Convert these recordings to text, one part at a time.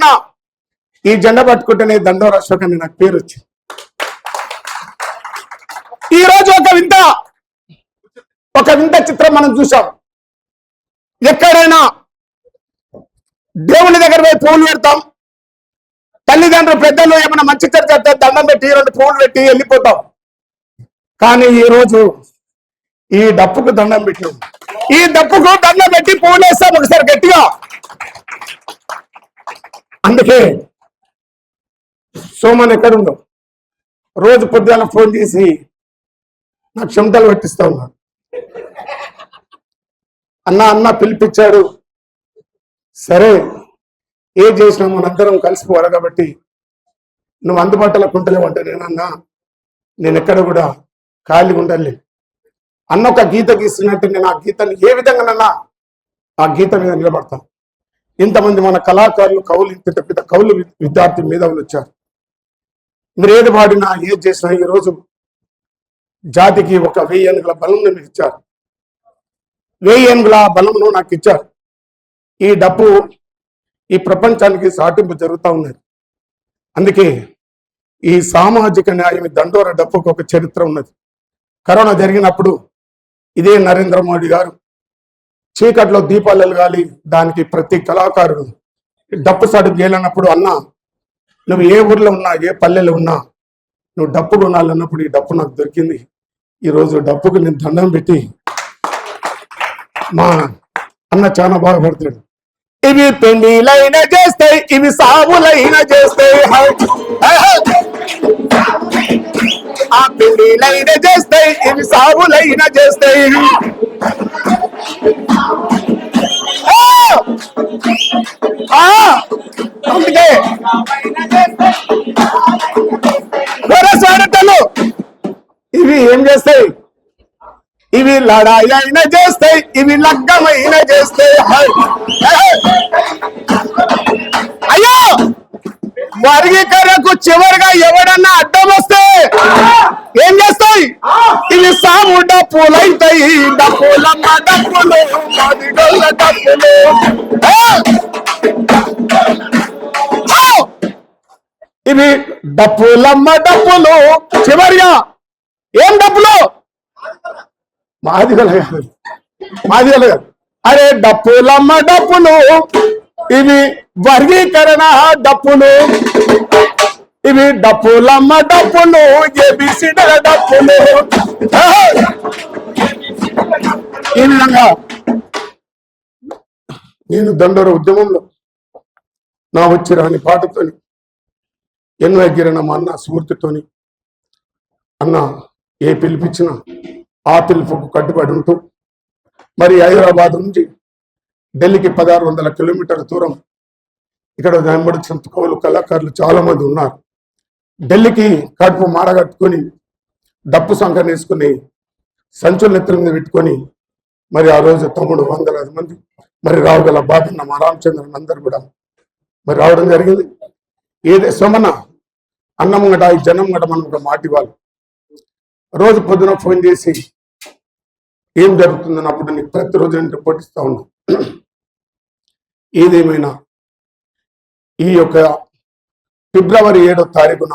పట్టుకున్నా ఈ జెండా పట్టుకుంటేనే దండోర అశోక్ అని నాకు పేరు వచ్చింది. ఈ రోజు ఒక వింత ఒక వింత చిత్రం మనం చూసాం ఎక్కడైనా దేవుని దగ్గర పోయి పువ్వులు పెడతాం. తల్లిదండ్రులు పెద్దలు ఏమైనా మంచి చర్చ దండం పెట్టి రెండు పువ్వులు పెట్టి వెళ్ళిపోతాం. కానీ ఈ రోజు ఈ డప్పుకు దండం పెట్టాం ఈ డప్పుకు దండం పెట్టి పువ్వులు వేస్తాం ఒకసారి గట్టిగా. అందుకే సోమన్ ఉండవు రోజు పొద్దున ఫోన్ చేసి నాకు క్షమతలు పెట్టిస్తా ఉన్నాడు. అన్న అన్న పిలిపించాడు. సరే ఏం చేసినా మనందరం కలిసిపోవాలి కాబట్టి నువ్వు అందుబాటులో కుంటలేవు అంటే నేనన్నా నేను ఎక్కడ కూడా ఖాళీగా ఉండాలి అన్న ఒక గీత గీస్తున్నట్టు నేను ఆ గీతని ఏ విధంగానన్నా ఆ గీత మీద నిలబడతాను. ఇంతమంది మన కళాకారులు కవులు ఇంత పెద్ద కవులు విద్యార్థి మేధావులు వచ్చారు. మీరు ఏది పాడినా ఏది చేసినా ఈ రోజు జాతికి ఒక వెయ్యి ఏనుగుల బలం మీకు ఇచ్చారు. వెయ్యి ఏనుగుల బలంను నాకు ఇచ్చారు. ఈ డబ్బు ఈ ప్రపంచానికి సాటింపు జరుగుతూ ఉన్నది. అందుకే ఈ సామాజిక న్యాయం దండోర డప్పుకు ఒక చరిత్ర ఉన్నది. కరోనా జరిగినప్పుడు ఇదే నరేంద్ర మోడీ గారు చీకట్లో దీపాలు వెలగాలి దానికి ప్రతి కళాకారుడు. డప్పు సాటు చేయాలన్నప్పుడు అన్న నువ్వు ఏ ఊర్లో ఉన్నా ఏ పల్లెలో ఉన్నా నువ్వు డప్పు కొనాలన్నప్పుడు ఈ డప్పు నాకు దొరికింది. ఈరోజు డప్పుకి డప్పుకు నేను దండం పెట్టి మా అన్న చాలా బాధపడుతున్నాడు ఇవి పెళ్ళిలైన చేస్తాయి ఇవి సాగులైన చేస్తాయి. ఆ పెళ్ళిలైన చేస్తాయి ఇవి సాగులైన చేస్తాయి. అందుకే వరసాడతలు ఇవి ఏం చేస్తాయి? ఇవి లడాయి అయినా చేస్తాయి ఇవి లగ్గమైన చేస్తాయి. అయ్యో! వర్గీకరణకు చివరిగా ఎవడన్నా అడ్డం వస్తే? ఇవి సాము డప్పులైతాయి డప్పులమ్మ డప్పులు మదిగొల్ల డప్పులు! ఇవి డప్పులమ్మ డప్పులు. చివరిగా ఏం డప్పులు? మాది కాదు అరే డప్పులమ్మ డప్పులు. ఇవి వర్గీకరణ డప్పులు. ఇవి డప్పులమ్మ డప్పులు. ఏబిసిడల డప్పులు! ఈ విధంగా నేను దండోర ఉద్యమంలో నా వచ్చి రాని పాటతోని ఎన్వై గిరణం మా అన్న స్ఫూర్తితోని అన్న ఏ పిలిపించినా ఆ పిలుపుకు కట్టుబడి ఉంటూ మరి హైదరాబాద్ నుంచి ఢిల్లీకి పదహారు వందల కిలోమీటర్ల దూరం ఇక్కడ వెంబడి కవులు కళాకారులు చాలామంది ఉన్నారు. ఢిల్లీకి కడుపు మాడగట్టుకొని డప్పు సంఖ్య వేసుకుని సంచుల నెత్తుల మీద పెట్టుకొని మరి ఆ రోజు తమ్ముడు వందలాది మంది మరి రావుగల బాధన్న మా రామచంద్రన్ అందరు కూడా మరి రావడం జరిగింది. ఏదే సోమన్న అన్నం గట ఈ జనం గట మనం ఒక మాట ఇవ్వాలి. రోజు పొద్దున ఫోన్ చేసి ఏం జరుగుతుందని అప్పుడు నీకు ప్రతిరోజు నేను రిపోర్ట్ ఇస్తా ఉన్నా. ఏదేమైనా ఈ యొక్క ఫిబ్రవరి ఏడో తారీఖున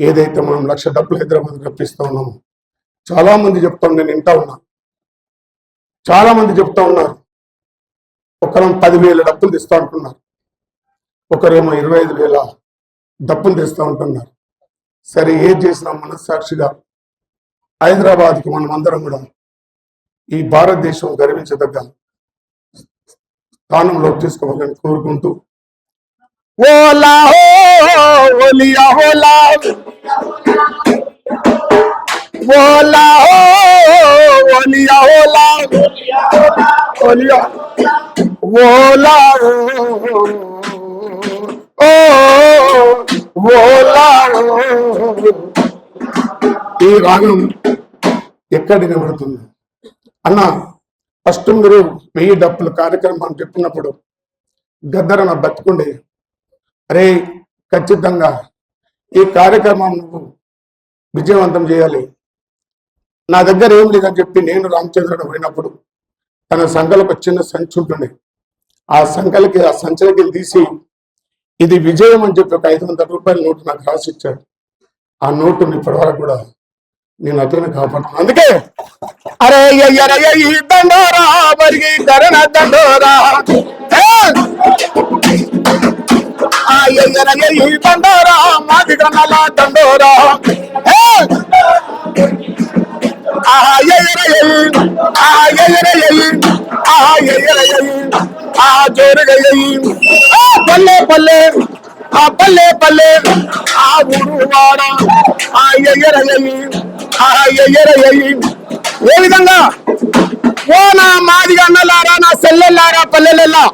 ఏదైతే మనం లక్ష డబ్బులు హైదరాబాద్ రప్పిస్తూ ఉన్నామో చాలా మంది చెప్తా నేను వింటా ఉన్నా. చాలా మంది చెప్తా ఉన్నారు. ఒకరం పదివేల డబ్బులు తెస్తా ఉంటున్నారు ఒకరేమో ఇరవై ఐదు వేల డబ్బులు తెస్తూ ఉంటున్నారు సరే ఏం చేసినా మనస్సాక్షిగా హైదరాబాద్కి మనం అందరం కూడా ఈ భారతదేశం గర్వించదగ్గ స్థానంలో తీసుకోవాలని కోరుకుంటూ. ఓలా ఓలియా ఓలా ఓలా ఈ రాగం ఎక్కడ నిలబడుతుంది అన్న ఫస్ట్ మీరు వెయ్యి డప్పుల కార్యక్రమం చెప్పినప్పుడు గద్దరన బతుకుండే. అరే ఖచ్చితంగా ఈ కార్యక్రమం నువ్వు విజయవంతం చేయాలి. నా దగ్గర ఏం లేదని చెప్పి నేను రామచంద్రుడు పోయినప్పుడు తన సంఖలకు చిన్న సంచి ఉంటుండే. ఆ సంఖలకి ఆ సంచలకి తీసి ఇది విజయం అని చెప్పి ఒక ఐదు వందల రూపాయల నోటు నాకు రాసి ఇచ్చాడు. ఆ నోటుని ఇప్పటి వరకు కూడా నేను అతను కాపాడుతున్నాను. అందుకే అరే అయ్యరయ్య దండోరా మరిగి కరణ దండోరా. ఏ! దండోరా మాది గన్నల దండోరా ఆ పల్లె పల్లె ఆ పల్లె పల్లె ఆ ఊరు వాడ ఆ ఎయ్యరయ్యి ఆ ఎయ్యరయ్యి ఏ విధంగా ఓ నా మాదిగా అన్నలారా నా సెల్లెల్లారా పల్లెలెల్లా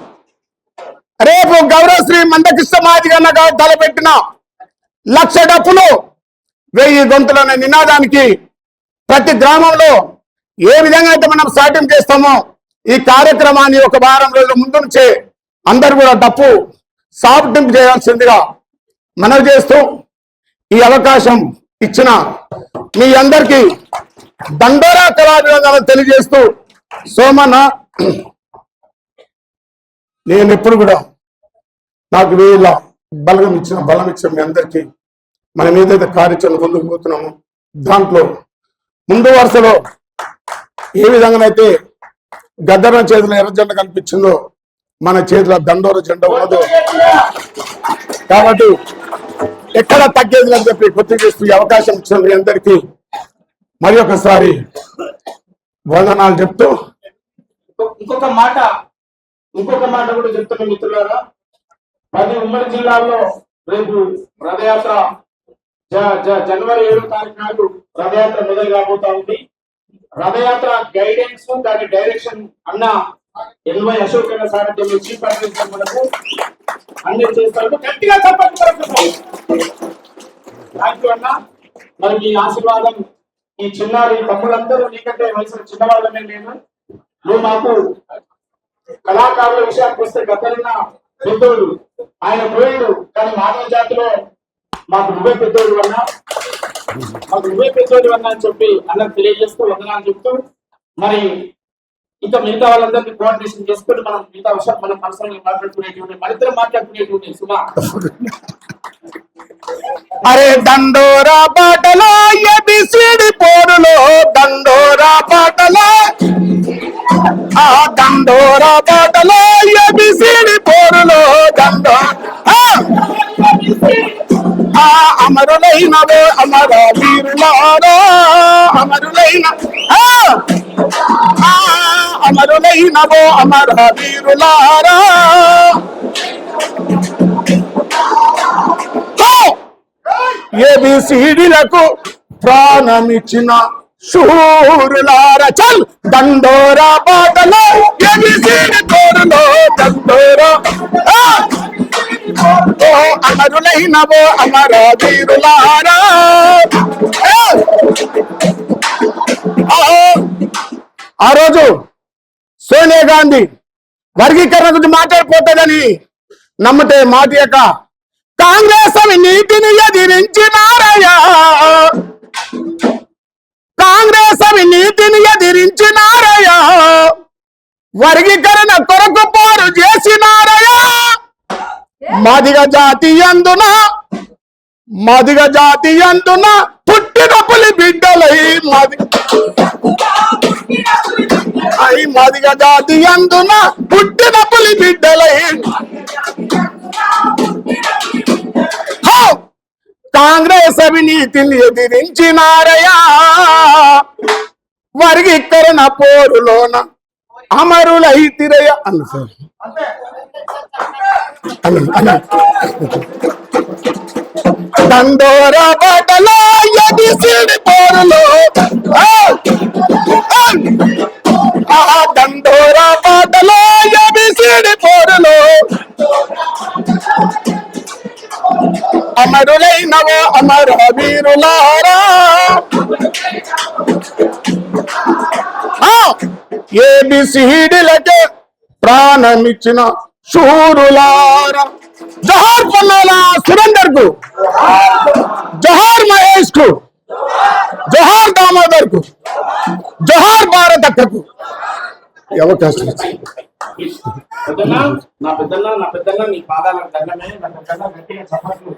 మందకృష్ణ మాదిగన్న తలపెట్టిన లక్ష డప్పులు వెయ్యి గొంతులనే నినాదానికి ప్రతి గ్రామంలో ఏ విధంగా అయితే మనం సాధ్యం చేస్తామో ఈ కార్యక్రమాన్ని ఒక వారం రోజుల ముందు నుంచే అందరు కూడా డప్పు సాఫ్టింపు చేయాల్సిందిగా మనవి చేస్తూ ఈ అవకాశం ఇచ్చిన మీ అందరికీ దండోరా కళాభివందనలు తెలియజేస్తూ సోమన్న నేను ఎప్పుడు కూడా నాకు వీళ్ళ బలం ఇచ్చిన బలం ఇచ్చిన మీ అందరికీ మనం ఏదైతే కార్యాచరణ ముందుకు పోతున్నామో దాంట్లో ముందు వరుసలో ఏ విధంగానైతే గద్దర చేతిలో ఎర్ర జెండ కనిపించిందో మన చేతిలో దండోర జెండ ఉన్నదో కాబట్టి ఎక్కడ తగ్గేది అని చెప్పి గుర్తు చేస్తూ అవకాశం ఇచ్చిన మీ అందరికీ మరి ఒకసారి వందనాలు చెప్తూ ఇంకొక మాట ఇంకొక మాట కూడా చెప్తున్నా మిత్రులారా. పది ఉమ్మడి జిల్లాల్లో రేపు రథయాత్ర జ- జ- జనవరి ఏడో తారీఖు నాడు రథయాత్ర మొదలు కాబోతా ఉంది. రథయాత్ర గైడెన్స్ దాని డైరెక్షన్ అన్న ఎన్వై అశోక్ అన్న సారథ్యంలో చీఫ్ అడ్వైజర్ మనకు అన్ని చేస్తారు. గట్టిగా చెప్పండి థ్యాంక్ యూ అన్న. మరి మీ ఆశీర్వాదం ఈ చిన్నారి తమ్ముళ్ళందరూ నీకంటే వయసు చిన్నవాళ్ళమే నేను. నువ్వు మాకు కళాకారుల విషయానికి వస్తే గతరిన పెద్దోడు ఆయన పోయాడు. కానీ మానవ జాతిలో మాకు నువ్వే పెద్దోడు అన్నా. మాకు నువ్వే పెద్దోడు అన్నా అని చెప్పి అన్న తెలియజేస్తూ వందనాలు చెప్తూ మరి ఇంకా మిగతా వాళ్ళందరినీ కోఆర్డినేషన్ చేసుకుని మనం మిగతా విషయాలు మనం మనసులో మాట్లాడుకునేటువంటి మరిద్దరం మాట్లాడుకునేటువంటి సుమా. అరే దండోరా పాటలో ఎబిసిడి పోరులో దండోరా పాటలో. ఆ దండోరా పాటలో అమరులైన అమర వీరులారా అమరులైన ఆ! అమరులైనవో అమర వీరులారా ఏబిసిడిలకు ప్రాణమిచ్చిన శూరులార. చల్! దండోరా పాటలో అమరులైనవో అమర వీరులారా ఆ! రోజు సోనియా గాంధీ వర్గీకరణ గురించి మాట్లాడిపోతుందని నమ్మితే మాట యొక్క కాంగ్రెస్ నీటిని ఎదిరించినారయ్యా కాంగ్రెస్ నీతిని ఎదిరించినారయ్యా వర్గీకరణ కొరకు పోరు చేసినారయ్యా మాదిగ జాతి అందున మాదిగ జాతి అందున పుట్టిన పులి బిడ్డలై మాది. అయి మాదిగ జాతి అందున పుట్టిన పులి బిడ్డలై కాంగ్రెస్ అవినీతిని ఎదిరించినారయా వర్గీకరణ పోరులోన అమరులైతిరయ అన్న అన్న దండోరా బాటలో ఎదిసిడి పోరులో. ఆ! ఆ! ఆ దండోరా బాటలో ఎదిసిడి పోరులో. అమరులైనవో అమర వీరులారా ఏబిసిడిలకే ప్రాణమిచ్చిన శూరులా జోహార్ పన్నాల సురేందర్ కు జోహార్ మహేష్ కు జోహార్ దామోదర్ కు జోహార్ భారత్ అక్కకు ఈ అవకాశం ఇచ్చింది ప్లీజ్ పెద్దన్న నా పెద్దన్న నా పెద్దన్న నీ పాదాలకు దండమే నా పెద్దన్న గట్టిగా చప్పట్లు